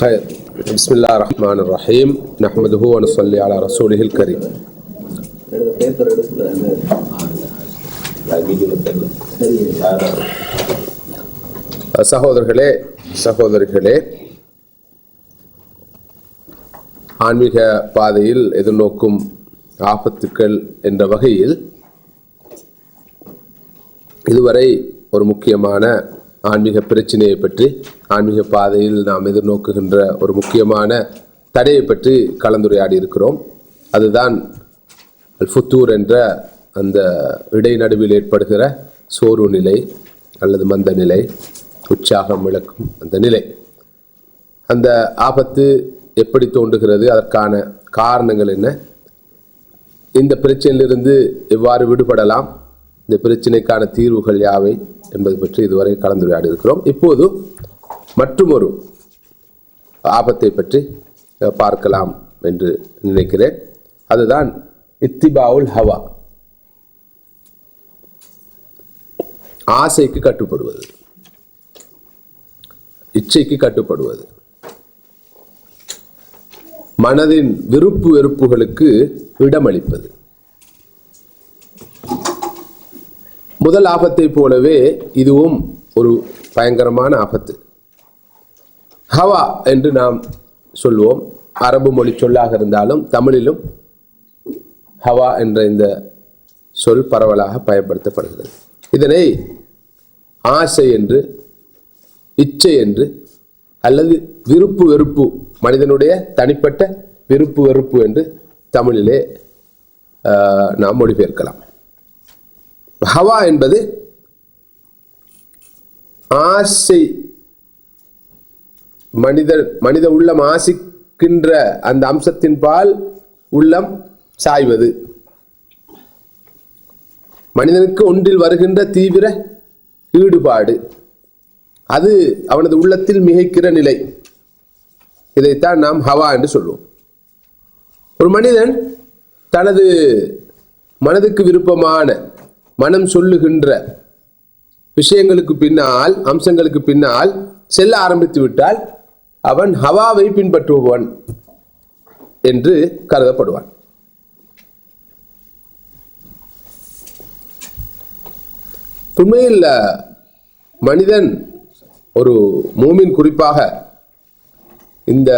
خير بسم الله الرحمن الرحيم نحمده ونصلي على رسوله الكريم paper எடுக்கல சகோதரர்களே சகோதரிகளே ஆன்மீக பாதையில் எதிர்நோக்கும் ஆபத்துக்கள் என்ற வகையில் இதுவரை ஒரு முக்கியமான ஆன்மீக பிரச்சனையை பற்றி ஆன்மீக பாதையில் நாம் எதிர்நோக்குகின்ற ஒரு முக்கியமான தடையை பற்றி கலந்துரையாடி இருக்கிறோம். அதுதான் ஃபுத்தூர் என்ற அந்த இடைநடுவில் ஏற்படுகிற சோர்வு நிலை அல்லது மந்த நிலை உற்சாகம் இழக்கும் அந்த நிலை. அந்த ஆபத்து எப்படி தோன்றுகிறது அதற்கான காரணங்கள் என்ன? இந்த பிரச்சனையிலிருந்து எவ்வாறு விடுபடலாம்? இந்த பிரச்சனைக்கான தீர்வுகள் யாவை என்பது பற்றி இதுவரை கலந்துரையாடி இருக்கிறோம் இப்போது மற்றொரு ஆபத்தை பற்றி பார்க்கலாம் என்று நினைக்கிறேன். அதுதான் இத்திபாவுல் ஹவா. ஆசைக்கு கட்டுப்படுவது. இச்சைக்கு கட்டுப்படுவது. மனதின் விருப்பு வெறுப்புகளுக்கு இடமளிப்பது. முதல் ஆபத்தை போலவே இதுவும் ஒரு பயங்கரமான ஆபத்து. ஹவா என்று நாம் சொல்வோம். அரபு மொழி சொல்லாக இருந்தாலும் தமிழிலும் ஹவா என்ற இந்த சொல் பரவலாக பயன்படுத்தப்படுகிறது. இதனை ஆசை என்று இச்சை என்று அல்லது விருப்பு வெறுப்பு மனிதனுடைய தனிப்பட்ட விருப்பு வெறுப்பு என்று தமிழிலே நாம் மொழிபெயர்க்கலாம். ஹவா என்பது ஆசை மனித மனித உள்ளம் ஆசிக்கின்ற அந்த அம்சத்தின் பால் உள்ளம் சாய்வது. மனிதனுக்கு ஒன்றில் வருகின்ற தீவிர ஈடுபாடு. அது அவனது உள்ளத்தில் மிகைக்கிற நிலை. இதைத்தான் நாம் ஹவா என்று சொல்லுவோம் ஒரு மனிதன் தனது மனதுக்கு விருப்பமான மனம் சொல்லுகின்ற விஷயங்களுக்கு பின்னால் அம்சங்களுக்கு பின்னால் செல்ல ஆரம்பித்து விட்டால் அவன் ஹவாவை பின்பற்றுபவன் என்று கருதப்படுவான். உண்மையில் மனிதன் ஒரு மூமின் குறிப்பாக இந்த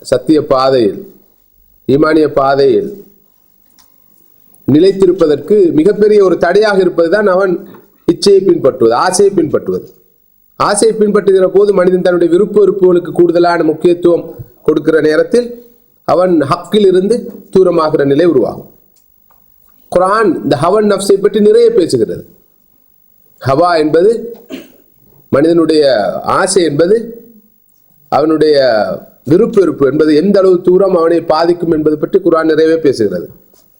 சத்திய பாதையில் ஈமானிய பாதையில் நிலைத்திருப்பதற்கு மிகப்பெரிய ஒரு தடையாக இருப்பதுதான் அவன் இச்சையை பின்பற்றுவது ஆசையை பின்பற்றுவது. ஆசையை பின்பற்றுகிற போது மனிதன் தன்னுடைய விருப்ப விருப்புகளுக்கு கூடுதலான முக்கியத்துவம் கொடுக்கிற நேரத்தில் அவன் ஹக்கில் இருந்து தூரமாகிற நிலை உருவாகும். குரான் இந்த ஹவன் நப்சை பற்றி நிறைய பேசுகிறது. ஹவா என்பது மனிதனுடைய ஆசை என்பது அவனுடைய விருப்பு வெறுப்பு என்பது எந்த அளவு தூரம் அவனை பாதிக்கும் என்பது பற்றி குரான் நிறையவே பேசுகிறது.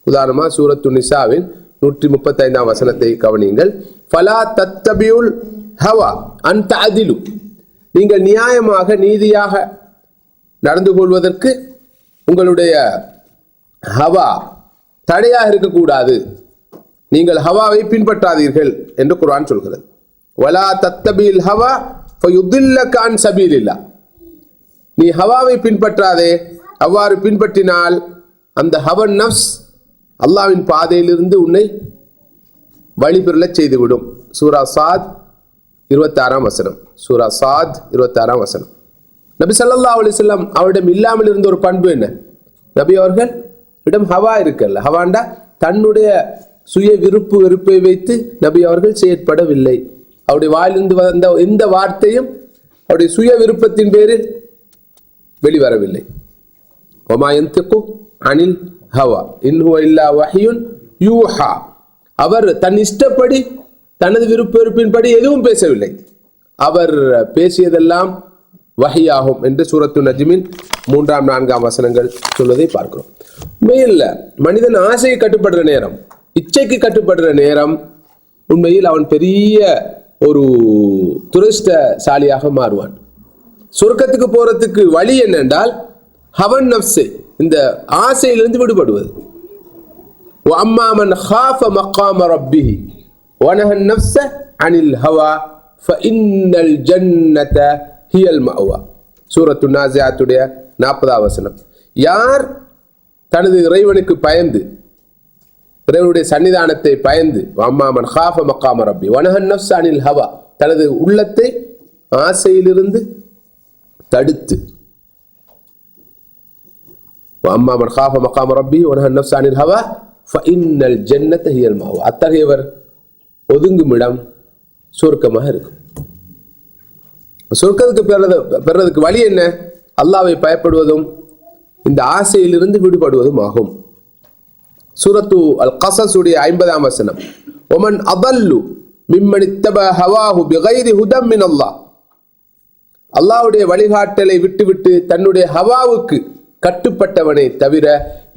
உதாரணமாக சூரத்து நிசாவின் நூற்றி முப்பத்தைந்தாம் வசனத்தை கவனியுங்கள். ஃபலா தத்தபியுல் ஹவா அந்த அதிலு நீங்கள் நியாயமாக நீதியாக நடந்து கொள்வதற்கு உங்களுடைய ஹவா தடையாக இருக்கக்கூடாது. நீங்கள் ஹவாவை பின்பற்றாதீர்கள் என்று குரான் சொல்கிறது. வலா தத்தபில் ஹவா கான் சபீல் இல்லா நீ ஹவாவை பின்பற்றாதே அவ்வாறு பின்பற்றினால் அந்த ஹவன் நஃப்ஸ் அல்லாவின் பாதையிலிருந்து உன்னை வழிபெறல செய்துவிடும். சூரா சாத் இருபத்தாறாம் வசனம். சூரா சாத் இருபத்தாறாம் வசனம். நபி சல்லா அலைஹி வஸல்லம் அவரிடம் இல்லாமல் இருந்த ஒரு பண்பு என்ன? நபி அவர்கள் இடம் ஹவா இருக்கல்ல. ஹவாண்டா தன்னுடைய சுய விருப்பு வெறுப்பை வைத்து நபி அவர்கள் செயற்படவில்லை. அவருடைய வாயிலிருந்து வந்த எந்த வார்த்தையும் அவருடைய சுய விருப்பத்தின் பேரில் வெளிவரவில்லை. ஒமா யந்திகு அனில் ஹவா. இன் ஹுவ இல்லா வஹியுன் யூஹா. அவர் தன் இஷ்டப்படி தனது விருப்ப வெறுப்பின்படி எதுவும் பேசவில்லை. அவர் பேசியதெல்லாம் வகையாகும் என்று சூரத்து நஜிமின் மூன்றாம் நான்காம் வசனங்கள் சொல்வதை பார்க்கிறோம். உண்மையில் மனிதன் ஆசையை கட்டுப்படுற நேரம் இச்சைக்கு கட்டுப்படுற நேரம் உண்மையில் அவன் பெரிய ஒரு துரஷ்டசாலியாக மாறுவான். சொர்க்கத்துக்கு போறதுக்கு வழி என்னென்றால் ஹவன் நப்சை இந்த ஆசையிலிருந்து விடுபடுவது. அம்மாமன் ஹாஃப மக்காம ரப்பிஹி வனஹன் நப்ச அனில் ஹவா ஃபஇன்னல் ஜன்னத ஹியல் மஅவா சூரத்து நாசியாத்துடைய நாற்பதாம் யார் தனது இறைவனுக்கு பயந்து இறைவனுடைய சன்னிதானத்தை பயந்து அம்மாமன் ஹாஃப மக்காம ரப்பி வனஹன் நப்ச அனில் ஹவா தனது உள்ளத்தை ஆசையிலிருந்து தடுத்து அம்மாமன் ஹாஃப மகாம ரப்பி உனஹன் நஃப்ஸ் அனில் ஹவா ஃபஇன்னல் ஜன்னத ஹியல் மாவா அத்தகையவர் ஒதுங்கும் இடம் சுருக்கமாக இருக்கும். சொர்க்கத்துக்கு பெறது பெறதுக்கு வழி என்ன? அல்லாவை பயப்படுவதும் இந்த ஆசையிலிருந்து விடுபடுவதும் ஆகும். சூரத்து அல் கசஸுடைய ஐம்பதாம் வசனம். ஒமன் அதல்லு மிம்மன் இத்தப ஹவாஹு பிகைரி ஹுதம் மின் அல்லாஹ் அல்லாஹ்வுடைய வழிகாட்டலை விட்டுவிட்டு தன்னுடைய ஹவாவுக்கு கட்டுப்பட்டவனை தவிர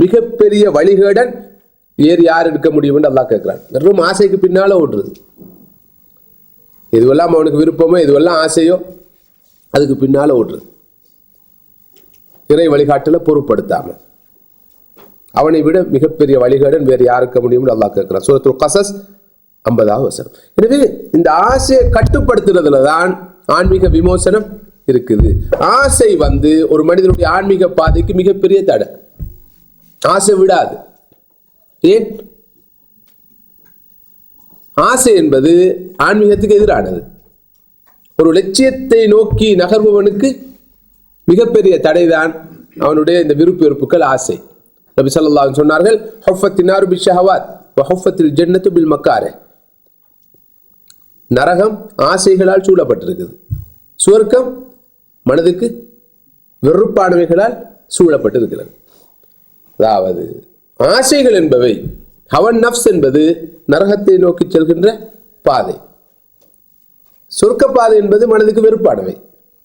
மிகப்பெரிய வழிகேடன் வேறு யார் இருக்க முடியும்னு நல்லா அல்லாஹ் கேட்கிறான். வெறும் ஆசைக்கு பின்னால ஓடுறது. இதுவெல்லாம் அவனுக்கு விருப்பமோ இதுவெல்லாம் ஆசையோ அதுக்கு பின்னால ஓடுறது. இறை வழிகாட்டில் பொருட்படுத்தாம அவனை விட மிகப்பெரிய வழிகேடன் வேறு யாருக்க முடியும்னு அல்லாஹ் கேட்குறான். சூரத்துல் கசஸ் ஐம்பதாவது வசனம். எனவே இந்த ஆசையை கட்டுப்படுத்துறதுல தான் ஆன்மீக விமோசனம் இருக்குது. ஆசை வந்து ஒரு மனிதனுடைய ஆன்மீக பாதைக்கு மிகப்பெரிய தடை. ஆசை விடாது. ஏன்? ஆசை என்பது ஆன்மீகத்துக்கு எதிரானது. ஒரு லட்சியத்தை நோக்கி நகர்பவனுக்கு மிகப்பெரிய தடைதான் அவனுடைய இந்த விருப்பு வெறுப்புகள் ஆசை. நபி ஸல்லல்லாஹு சொன்னார்கள் ஹுஃபத்தினாரு பி ஷஹவாத் ஹஃபத்தில் ஜன்னத்து பில் மக்காரே. நரகம் ஆசைகளால் சூழப்பட்டிருக்குது. சுவர்க்கம் மனதுக்கு வெறுப்பானவைகளால் சூழப்பட்டிருக்கிறது. அதாவது ஆசைகள் என்பவை ஹவன் நஃப்ஸ் என்பது நரகத்தை நோக்கி செல்கின்ற பாதை. சொர்க்க பாதை என்பது மனதுக்கு வெறுப்பானவை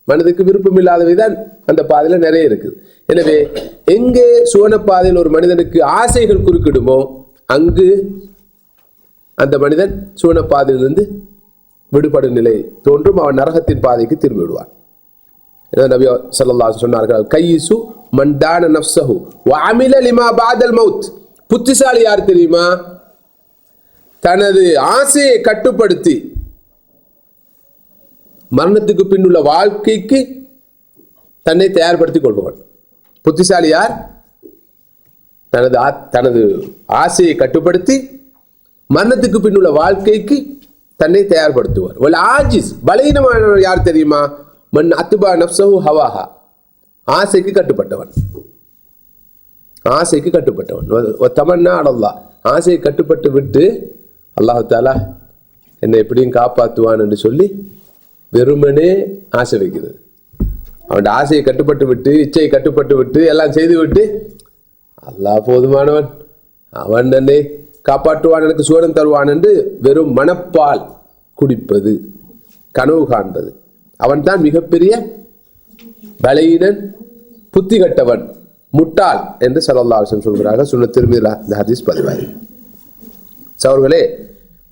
மனதுக்கு விருப்பம் இல்லாதவை தான் அந்த பாதையில நிறைய இருக்குது. எனவே எங்கே சுவன பாதையில் ஒரு மனிதனுக்கு ஆசைகள் குறுக்கிடுமோ அங்கு அந்த மனிதன் சுவன பாதையிலிருந்து விடுபடும் நிலை தோன்றும். அவன் நரகத்தின் பாதைக்கு திரும்பி விடுவான் நபி சல்லா சொன்னார்கள். கையிசு மண்டான நப்சஹு வாமில லிமா பாதல் மவுத் புத்திசாலி யார் தெரியுமா? தனது ஆசையை கட்டுப்படுத்தி. மரணத்துக்கு பின்னுள்ள வாழ்க்கைக்கு தன்னை தயார்படுத்திக் கொள்பவன். புத்திசாலி யார்? தனது தனது ஆசையை கட்டுப்படுத்தி மரணத்துக்கு பின்னுள்ள வாழ்க்கைக்கு தன்னை தயார்படுத்துவார் ஆஜிஸ் பலகீனமானவர் யார் தெரியுமா? மன் அத்துபா நப்சஹு ஹவாஹா ஆசைக்கு கட்டுப்பட்டவன் ஆசைக்கு கட்டுப்பட்டவன் தமன்னா அடல்லா ஆசையை கட்டுப்பட்டு விட்டு அல்லாஹு தாலா என்னை எப்படியும் காப்பாற்றுவான் என்று சொல்லி வெறுமனே ஆசை வைக்கிறது. அவன் ஆசையை கட்டுப்பட்டு விட்டு இச்சையை கட்டுப்பட்டு விட்டு எல்லாம் செய்து விட்டு அல்லாஹ் போதுமானவன். அவன் என்னை காப்பாற்றுவான் எனக்கு சூரன் தருவான் என்று வெறும் மனப்பால் குடிப்பது கனவு காண்பது. அவன்தான் மிகப்பெரிய பலையினன் புத்தி கட்டவன் முட்டாள் என்று சல்லல்லாஹு அலைஹி சொல்கிறார்கள். சொன்ன திரும்பியில் இந்த ஹதீஸ் பதிவாய் சவர்களே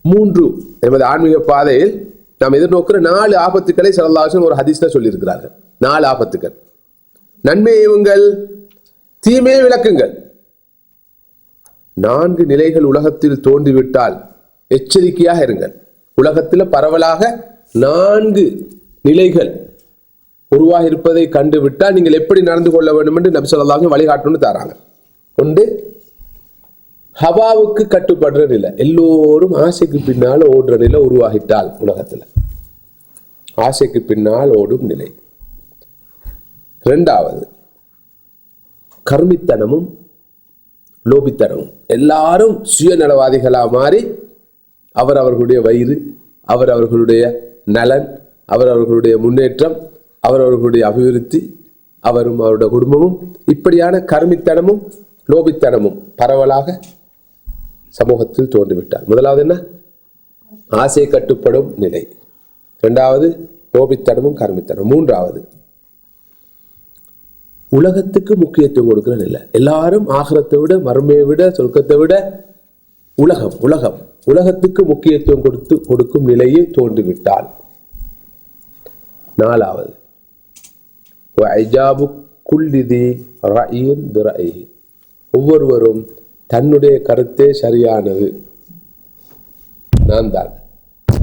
மூன்று எமது ஆன்மீக பாதையில் நாம் எதிர்நோக்கிற நாலு ஆபத்துக்களை சல்லல்லாஹு ஒரு ஹதீஸ்ல சொல்லியிருக்கிறார்கள். நாலு ஆபத்துக்கள். நன்மையுங்கள் தீமையை விளக்குங்கள். நான்கு நிலைகள் உலகத்தில் தோன்றிவிட்டால் எச்சரிக்கையாக இருங்கள். உலகத்தில் பரவலாக நான்கு நிலைகள் உருவாக இருப்பதை கண்டுவிட்டால் நீங்கள் எப்படி நடந்து கொள்ள வேண்டும் என்று நபி ஸல்லல்லாஹு வழிகாட்டணும்னு தராங்க. ஒன்று ஹவாவுக்கு கட்டுப்படுற நிலை. எல்லோரும் ஆசைக்கு பின்னால் ஓடுற நிலை உருவாகிட்டால் உலகத்தில். ஆசைக்கு பின்னால் ஓடும் நிலை. ரெண்டாவது கர்மித்தனமும் லோபித்தனமும். எல்லாரும் சுயநலவாதிகளாக மாறி அவர் அவர்களுடைய வயிறு அவர் அவர்களுடைய நலன் அவர் அவர்களுடைய முன்னேற்றம் அவர் அவர்களுடைய அபிவிருத்தி அவரும் அவருடைய குடும்பமும் இப்படியான கருமித்தனமும் லோபித்தனமும் பரவலாக சமூகத்தில் தோன்றிவிட்டார். முதலாவது என்ன? ஆசை கட்டுப்படும் நிலை. இரண்டாவது லோபித்தனமும் கர்மித்தனம் மூன்றாவது உலகத்துக்கு முக்கியத்துவம் கொடுக்கிற நிலை. எல்லாரும் ஆகரத்தை விட மர்மையை விட சொர்க்கத்தை விட உலகம் உலகம் உலகத்துக்கு முக்கியத்துவம் கொடுத்து கொடுக்கும் நிலையை தோன்றிவிட்டால். நாலாவது ஐஜாபு குல்லிதி ரயின் பிரஐஹி ஒவ்வொருவரும் தன்னுடைய கருத்தே சரியானது நான் தான்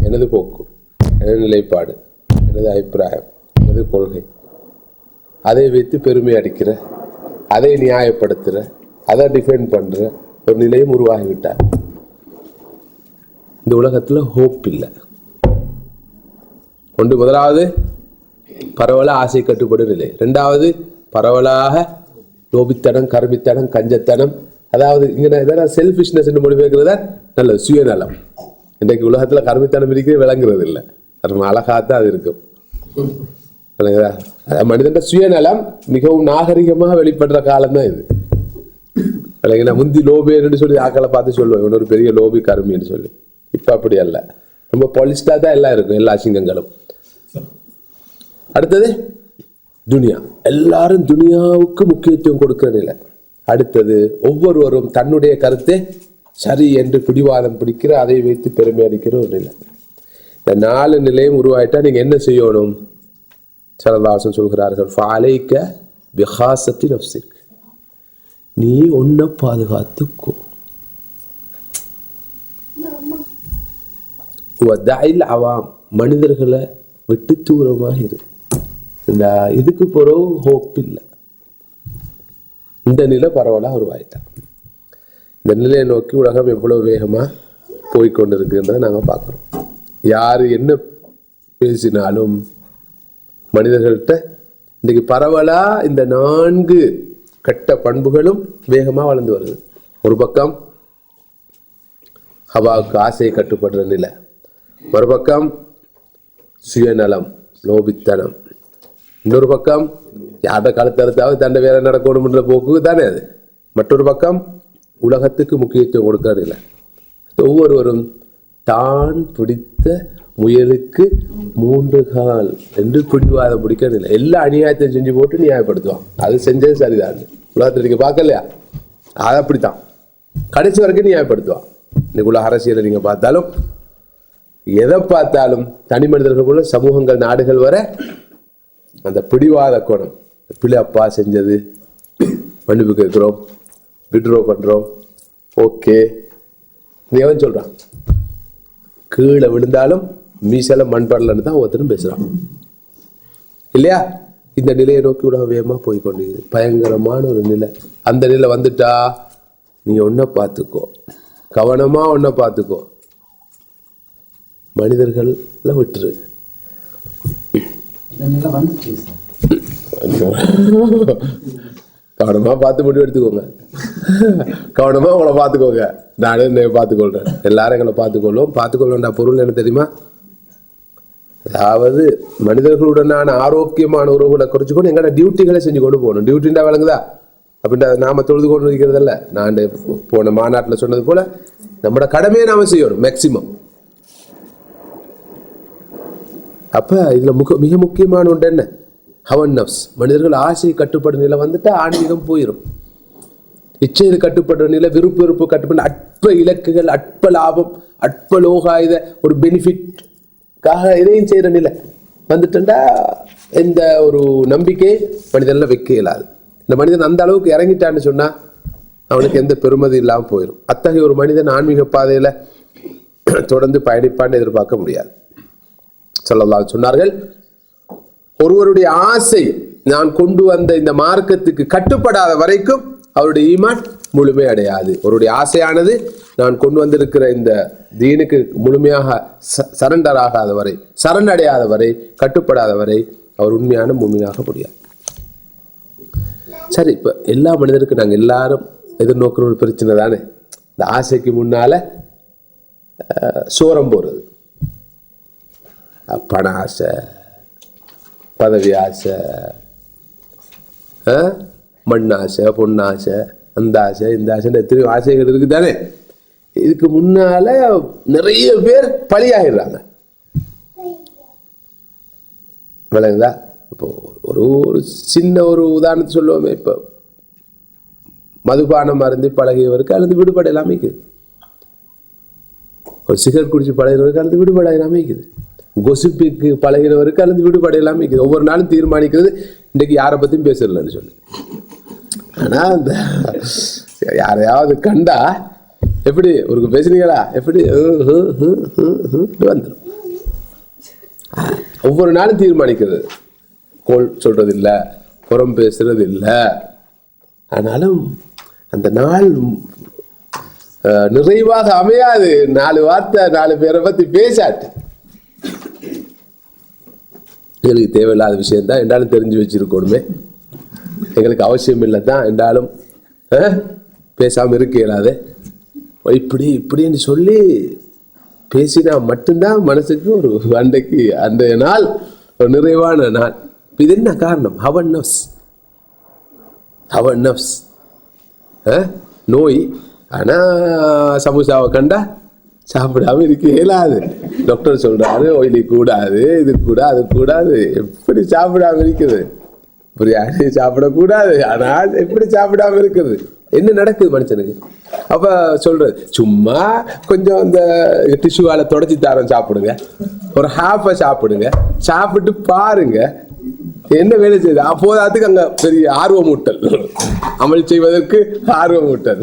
எனது போக்கு எனது நிலைப்பாடு எனது அபிப்பிராயம் எனது கொள்கை அதை வைத்து பெருமை அடிக்கிற அதை நியாயப்படுத்துற அதை டிஃபெண்ட் பண்ற ஒரு நிலையும் உருவாகிவிட்டார் இந்த உலகத்துல ஹோப் இல்லை ஒன்று முதலாவது பரவலா ஆசை கட்டுப்படும் ரெண்டாவது பரவலாக லோபித்தனம் கருமித்தனம் கஞ்சத்தனம் அதாவது இங்கே இதெல்லாம் செல்ஃபிஷ்னஸ் என்று மொழிபெயர்க்கிறத நல்ல சுயநலம். இன்றைக்கு உலகத்துல கருமித்தனம் இருக்கிறது விளங்குறது இல்லை அது அழகாத்தான் அது இருக்கும். விளங்குதா? மனிதன் சுயநலம் மிகவும் நாகரிகமாக வெளிப்படுற காலம் தான் இது. விளங்குனா முந்தி லோபின்னு சொல்லி ஆக்களை பார்த்து சொல்லுவேன். இவன் ஒரு பெரிய லோபி கருமின்னு சொல்லி. இப்போ அப்படி அல்ல. ரொம்ப பாலிஸ்டா தான் எல்லாம் இருக்கும் எல்லா சிங்கங்களும். அடுத்தது துனியா. எல்லாரும் துனியாவுக்கு முக்கியத்துவம் கொடுக்கிற நிலை. அடுத்தது ஒவ்வொருவரும் தன்னுடைய கருத்தை சரி என்று பிடிவாதம் பிடிக்கிற அதை வைத்து பெருமை அடிக்கிற ஒரு நிலை. இந்த நாலு நிலையும் உருவாயிட்டா நீங்க என்ன செய்யணும்? சரதாசன் சொல்கிறார்கள் ஃபாலைக்க பிஹாசத்தி நப்சிக் நீ உன்னை பாதுகாத்துக்கோ. அவாம். மனிதர்களை விட்டு தூரமாக இருக்கு இந்த இதுக்கு பிறகு ஹோப் இல்லை. இந்த நிலை பரவலாக உருவாயிட்டான் இந்த நிலையை நோக்கி உலகம் எவ்வளோ வேகமாக போய்கொண்டு இருக்குன்றதை நாங்கள் பார்க்குறோம். யார் என்ன பேசினாலும் மனிதர்கள்ட்ட இன்றைக்கு பரவலாக இந்த நான்கு கட்ட பண்புகளும் வேகமாக வளர்ந்து வருது. ஒரு பக்கம் ஹவாவுக்கு ஆசையை கட்டுப்படுற நிலை. மறுபக்கம் சுயநலம் லோபித்தனம். இன்னொரு பக்கம் யார்ட கழுத்தறுத்தாவது தண்டை வேலை நடக்கணும்ன்ற போக்கு தானே அது. மற்றொரு பக்கம் உலகத்துக்கு முக்கியத்துவம் கொடுக்கறது இல்லை ஒவ்வொருவரும் தான் பிடித்த முயலுக்கு மூன்று கால் என்று பிடிவாதம் பிடிக்கிறது இல்லை எல்லா அநியாயத்தையும் செஞ்சு போட்டு நியாயப்படுத்துவான். அது செஞ்சது சரிதான். உலகத்தில் நீங்கள் பார்க்கலையா? அது அப்படித்தான். கடைசி வரைக்கும் நியாயப்படுத்துவான். இன்னைக்கு உள்ள அரசியலை நீங்க பார்த்தாலும் எதை பார்த்தாலும் தனி மனிதர்களுக்குள்ள சமூகங்கள் நாடுகள் வர அந்த பிடிவாத கோணம். பிள்ளை அப்பா செஞ்சது. மன்னிப்பு கேட்குறோம். விட்ரோ பண்ணுறோம் ஓகே நீ எவன் சொல்கிறான் கீழே விழுந்தாலும் மீசல மண்படலன்னு தான் ஒருத்தரும் பேசுகிறான் இல்லையா? இந்த நிலையை நோக்கி விட வேகமாக போய் கொண்டிருக்குது பயங்கரமான ஒரு நிலை. அந்த நிலை வந்துட்டா நீ ஒன்றை பார்த்துக்கோ. கவனமா ஒன்றை பார்த்துக்கோ. மனிதர்கள்ல விட்டுரு. கவனமாக பார்த்து முடிவு எடுத்துக்கோங்க கவனமாக உங்களை பார்த்துக்கோங்க நானே என்னை பார்த்துக்கொள்றேன் எல்லாரும் எங்களை பார்த்துக்கொள்ளும் பார்த்துக்கொள்ளண்டா பொருள் என்ன தெரியுமா அதாவது மனிதர்களுடனான ஆரோக்கியமான உறவுகளை குறைச்சு கொண்டு எங்களோட டியூட்டிகளை செஞ்சு கொண்டு போகணும் டியூட்டின்டா விளங்குதா அப்படின்ட்டு அதை நாம தொழுது கொண்டு இருக்கிறதல்ல நான் போன மாநாட்டில் சொன்னது போல நம்மளோட கடமையை நாம செய்யணும் மேக்சிமம் அப்போ இதில் முக மிக முக்கியமான ஒன்று என்ன? ஹவன் நப்ஸ் மனிதர்கள் ஆசையை கட்டுப்படும் நிலை வந்துட்டு ஆன்மீகம் போயிடும் இச்சையில் கட்டுப்படுற நிலை விருப்ப வெறுப்பு கட்டுப்பட அற்ப இலக்குகள் அற்ப லாபம் அற்ப லோகாயுத ஒரு பெனிஃபிட்காக இதையும் செய்கிற நிலை. வந்துட்டா இந்த ஒரு நம்பிக்கை மனிதனில் வைக்க இயலாது. இந்த மனிதன் அந்த அளவுக்கு இறங்கிட்டான்னு சொன்னால் அவனுக்கு எந்த பெருமதி இல்லாமல் போயிடும் அத்தகைய ஒரு மனிதன் ஆன்மீக பாதையில் தொடர்ந்து பயணிப்பான்னு எதிர்பார்க்க முடியாது. சொல்லலாம் சொன்னார்கள் ஒருவருடைய ஆசை நான் கொண்டு வந்த இந்த மார்க்கத்துக்கு கட்டுப்படாத வரைக்கும் அவருடைய ஈமான் முழுமை அடையாது. அவருடைய ஆசையானது நான் கொண்டு வந்திருக்கிற இந்த தீனுக்கு முழுமையாக சரண்டர் ஆகாத வரை சரணடையாத வரை கட்டுப்படாத வரை அவர் உண்மையான மூமினாக முடியாது. சரி இப்ப எல்லா மனிதருக்கும் நாங்கள் எல்லாரும் எதிர்நோக்கிற ஒரு பிரச்சனை தானே? இந்த ஆசைக்கு முன்னால சோரம் போறது. பண ஆசை பதவி ஆசை அஹ், மண் ஆசை பொண்ணாசை அந்த ஆசை இந்த ஆசை எத்தனையோ ஆசைகள் இருக்கு தானே இதுக்கு முன்னால நிறைய பேர் பலியாகிடுறாங்க விளங்குதா? இப்போ ஒரு ஒரு சின்ன ஒரு உதாரணத்தை சொல்லுவோமே இப்போ மதுபானம் மருந்து பழகியவருக்கு அல்லது விடுபாடு இல்லாமல் இருக்குது ஒரு சிகரெட் குடிச்சு பழகிறவருக்கு அல்லது விடுபாடு இல்லாமல் இருக்குது கொசுப்புக்கு பழகிறவருக்கு அல்லது விடுபாடு இல்லாமல் இருக்குது. ஒவ்வொரு நாளும் தீர்மானிக்கிறது. இன்றைக்கு யாரை பற்றியும் பேசலன்னு சொல்லி. ஆனால் அந்த யாரையாவது கண்டா எப்படி ஒரு பேசுனீங்களா? எப்படி வந்துடும் ஒவ்வொரு நாளும் தீர்மானிக்கிறது. கோல் சொல்றது இல்லை புறம் பேசுறது இல்லை ஆனாலும் அந்த நாள் அஹ், நிறைவாக அமையாது. நாலு வார்த்தை நாலு பேரை பத்தி பேசாட்டு. எங்களுக்கு தேவையில்லாத விஷயம் தான் என்றாலும் தெரிஞ்சு வச்சுருக்கணுமே. எங்களுக்கு அவசியம் இல்லை தான் என்றாலும் பேசாமல் பேசாம இருக்க இயலாது. இப்படி இப்படின்னு சொல்லி பேசினா மட்டும்தான் மனசுக்கு ஒரு அன்றைக்கு அந்த நாள் ஒரு நிறைவான நாள். இது என்ன காரணம்? ஹவன் நஃப்ஸ் ஹவன் நஃப்ஸ் நோய். ஆனா சமோசாவை கண்டா சாப்பிடாம இருக்க இயலாது. டாக்டர் சொல்றாரு ஒயிலி கூடாது இது கூட அது கூடாது. எப்படி சாப்பிடாம இருக்குது? பிரியாணி சாப்பிடக்கூடாது ஆனால் எப்படி சாப்பிடாம இருக்குது? என்ன நடக்குது மனுஷனுக்கு? அப்ப சொல்றது சும்மா கொஞ்சம் இந்த டிஷ்யூவால தொடச்சி தாரம் சாப்பிடுங்க. ஒரு ஹாஃபை சாப்பிடுங்க. சாப்பிட்டு பாருங்க. என்ன வேலை செய்யுது? அப்போதாத்துக்கு அங்க பெரிய ஆர்வமூட்டல் அமல் செய்வதற்கு ஆர்வமூட்டல்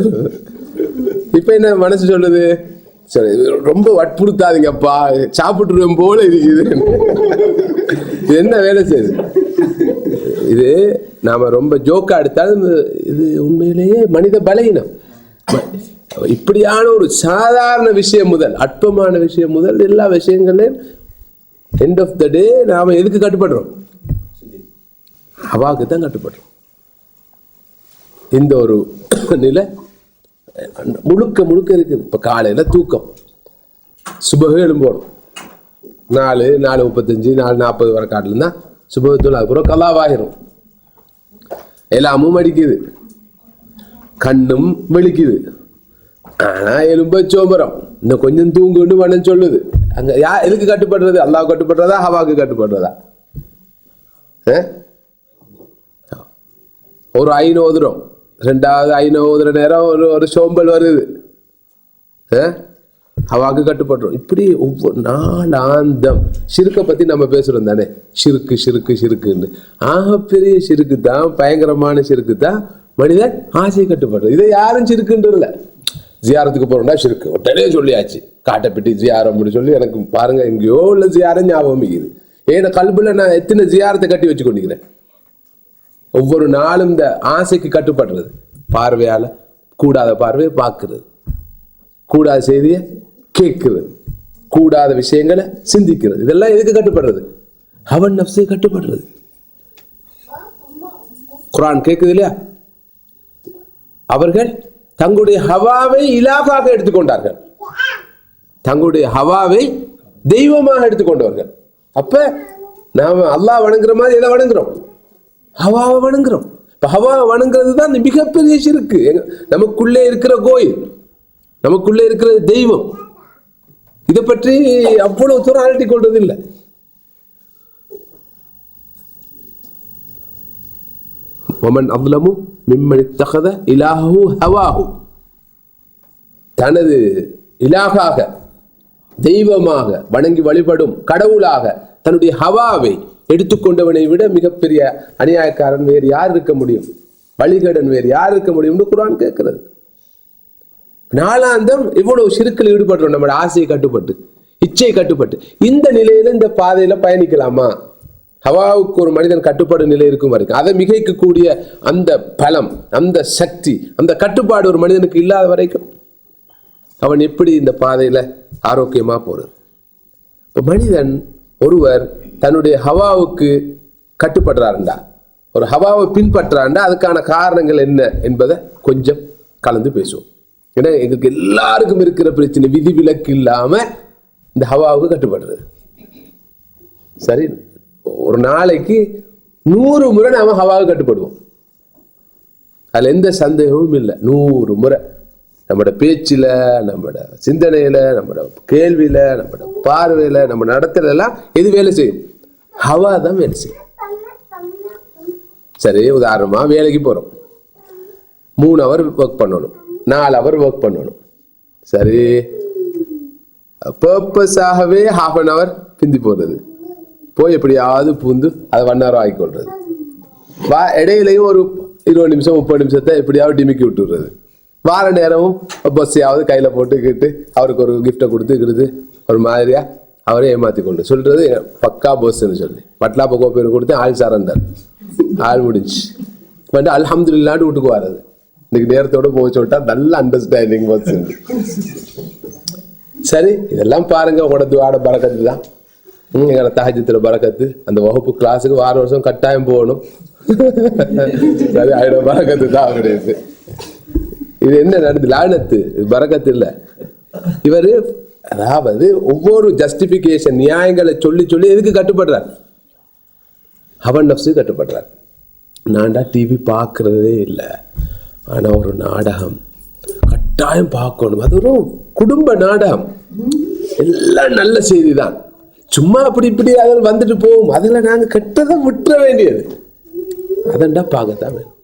இப்ப என்ன மனசு சொல்லுது? சரி இது ரொம்ப வற்புறுத்தாதீங்கப்பா. சாப்பிட்டுருவேன் போல இருக்குது. இது என்ன வேலை செய்யுது? இது நாம ரொம்ப ஜோக்கா எடுத்தாலும் இது உண்மையிலேயே மனித பலகீனம். இப்படியான ஒரு சாதாரண விஷயம் முதல் அற்பமான விஷயம் முதல் எல்லா விஷயங்களையும் எண்ட் ஆஃப் த டே நாம எதுக்கு கட்டுப்படுறோம்? அவாக்கு தான் கட்டுப்படுறோம். இந்த ஒரு நிலை முழுக்க முழுக்க இருக்குது இப்போ காலையில தூக்கம். சுபகம் எழும்போடும். நாலு நாலு முப்பத்தஞ்சு நாலு நாற்பது வரை காட்டில் தான் சுபகத்தில் அதுக்கப்புறம் கலாவாகிரும் எல்லாமும் அடிக்குது. கண்ணும் வெளிக்குது ஆனா எலும்ப சோம்பரம். இன்னும் கொஞ்சம் தூங்குன்னு மனம் சொல்லுது. அங்க யா எதுக்கு கட்டுப்படுறது? அல்லாஹ் கட்டுப்படுறதா? ஹவாக்கு கட்டுப்படுறதா? ஆ? ஒரு ஐநூறு ரெண்டாவது ஐநூறு நேரம் ஒரு ஒரு சோம்பல் வருது. ஆ? கட்டுப்படுறோம். இப்படி ஒவ்வொரு நாளாந்தம். சிறுக்கை பற்றி நம்ம பேசுகிறோம் தானே. சிறுக்கு சிறுக்கு சிறுக்குன்னு. ஆகப்பெரிய சிறுக்கு தான் பயங்கரமான சிறுக்கு தான் மனிதன் ஆசை கட்டுப்படுறது இதை யாரும் சிறுக்குன்றதில்ல. ஜியாரத்துக்கு போகிறோம்டா சிறுக்கு. உடனே சொல்லியாச்சு. காட்டைப்பட்டி அப்படின்னு சொல்லி எனக்கு பாருங்க எங்கேயோ உள்ள ஜியாரம் ஞாபகம் இருக்குது. ஏன்னா கல்பில் நான் எத்தனை ஜியாரத்தை கட்டி வச்சு கொண்டிருக்கிறேன்? ஒவ்வொரு நாளும் இந்த ஆசைக்கு கட்டுப்படுறது. பார்வையால கூடாத பார்வையை பார்க்குறது. கூடாத செய்தியை கேட்குறது. கூடாத விஷயங்களை சிந்திக்கிறது. இதெல்லாம் எதுக்கு கட்டுப்படுறது? அவன் நப்சை கட்டுப்படுறது. குரான் கேட்குது இல்லையா? அவர்கள் தங்களுடைய ஹவாவை இலாபாக எடுத்துக்கொண்டார்கள். தங்களுடைய ஹவாவை தெய்வமாக எடுத்துக்கொண்டவர்கள். அப்ப நாம அல்லாஹ் வணங்குற மாதிரி எதை வணங்குறோம்? ஹவாவை வணங்குறோம். இப்போ ஹவாவை வணங்குறது தான் இந்த மிகப்பெரிய சிறுக்கு. நமக்குள்ளே இருக்கிற கோயில் நமக்குள்ளே இருக்கிற தெய்வம் இதை பற்றி அவ்வளவு தூரம் அலட்டி கொள்றது இல்லை ஒமன் அவ்லமு மிம்மணி தகத இலாஹு ஹவாஹு தனது இலாகாக தெய்வமாக வணங்கி வழிபடும் கடவுளாக தன்னுடைய ஹவாவை எடுத்துக்கொண்டவனை விட மிகப்பெரிய அநியாயக்காரன் வேறு யார் இருக்க முடியும்? வழிகடன் வேறு யார் இருக்க முடியும்னு குரான் கேட்கிறது. நாளாந்தம் இவ்வளவு சிறுக்கில் ஈடுபடுறோம் நம்மளோட ஆசையை கட்டுப்பட்டு இச்சை கட்டுப்பட்டு. இந்த நிலையில இந்த பாதையில பயணிக்கலாமா? ஹவாவுக்கு ஒரு மனிதன் கட்டுப்பாடு நிலை இருக்கும் வரைக்கும். அதை மிகைக்கக்கூடிய அந்த பலம் அந்த சக்தி அந்த கட்டுப்பாடு ஒரு மனிதனுக்கு இல்லாத வரைக்கும் அவன் எப்படி இந்த பாதையில ஆரோக்கியமா போறது? மனிதன் ஒருவர் தன்னுடைய ஹவாவுக்கு கட்டுப்படுறாருண்டா. ஒரு ஹவாவை பின்பற்றாண்டா அதுக்கான காரணங்கள் என்ன என்பதை கொஞ்சம் கலந்து பேசுவோம். ஏன்னா எங்களுக்கு எல்லாருக்கும் இருக்கிற பிரச்சனை விதிவிலக்கு இல்லாமல் இந்த ஹவாவுக்கு கட்டுப்படுறது. சரி ஒரு நாளைக்கு நூறு முறை நாம ஹவாவுக்கு கட்டுப்படுவோம். அதில் எந்த சந்தேகமும் இல்லை. நூறு முறை. நம்மட பேச்சில் நம்மட சிந்தனையில் நம்மட கேள்வியில் நம்மட பார்வையில் நம்ம நடத்துல எல்லாம் எது வேலை செய்யும்? ஹவா தான் வேலை செய்யும். சரி உதாரணமாக வேலைக்கு போகிறோம் மூணு ஹவர் ஒர்க் பண்ணணும். நாலு ஹவர் ஒர்க் பண்ணணும். சரி. பர்பஸாகவே ஹாஃப் அன் ஹவர் பிந்தி போடுறது போய் எப்படியாவது பூந்து அதை ஒன் ஹவர் ஆகிக்கொள்றது வா இடையிலையும் ஒரு இருபது நிமிஷம் முப்பது நிமிஷத்தை எப்படியாவது டிமிக்கி விட்டுறது. வார நேரமும் பஸ்ஸையாவது கையில் போட்டுக்கிட்டு அவருக்கு ஒரு கிஃப்டை கொடுத்துக்கிறது. ஒரு மாதிரியா அவரே ஏமாத்தி கொண்டு. சொல்றது பக்கா பஸ்ஸுன்னு சொல்லி. பட்லா பக்கம் பேர் கொடுத்து ஆள் சாரந்தார். ஆள் முடிஞ்சு. வந்து அல்ஹம்துலில்லான்னு வீட்டுக்கு வர்றது. இன்னைக்கு நேரத்தோட போச்சு விட்டா நல்ல அண்டர்ஸ்டாண்டிங் பஸ் சரி இதெல்லாம் பாருங்க. உங்களோட துவாட பறக்கத்து தான். எங்களோட தகஜத்தில் பறக்கத்து. அந்த வகுப்பு கிளாஸுக்கு வார வருஷம் கட்டாயம் போகணும். சரி அதோட பறக்கத்து தான் அப்படின்னு இது என்ன நடந்து லானத்து இது பறக்கத்து இல்ல. இவர் அதாவது ஒவ்வொரு ஜஸ்டிபிகேஷன் நியாயங்களை சொல்லி சொல்லி எதுக்கு கட்டுப்படுறார்? அவன் நப்சு கட்டுப்படுறார். நான்டா டிவி பார்க்கறதே இல்லை. ஆனால் ஒரு நாடகம். கட்டாயம் பார்க்கணும். அது ஒரு குடும்ப நாடகம். எல்லாம் நல்ல செய்தி தான் சும்மா அப்படி இப்படி அதில் வந்துட்டு போகும். அதில் நாங்கள் கெட்டதை விட்டுற வேண்டியது. அதண்டா பார்க்கத்தான் வேணும்.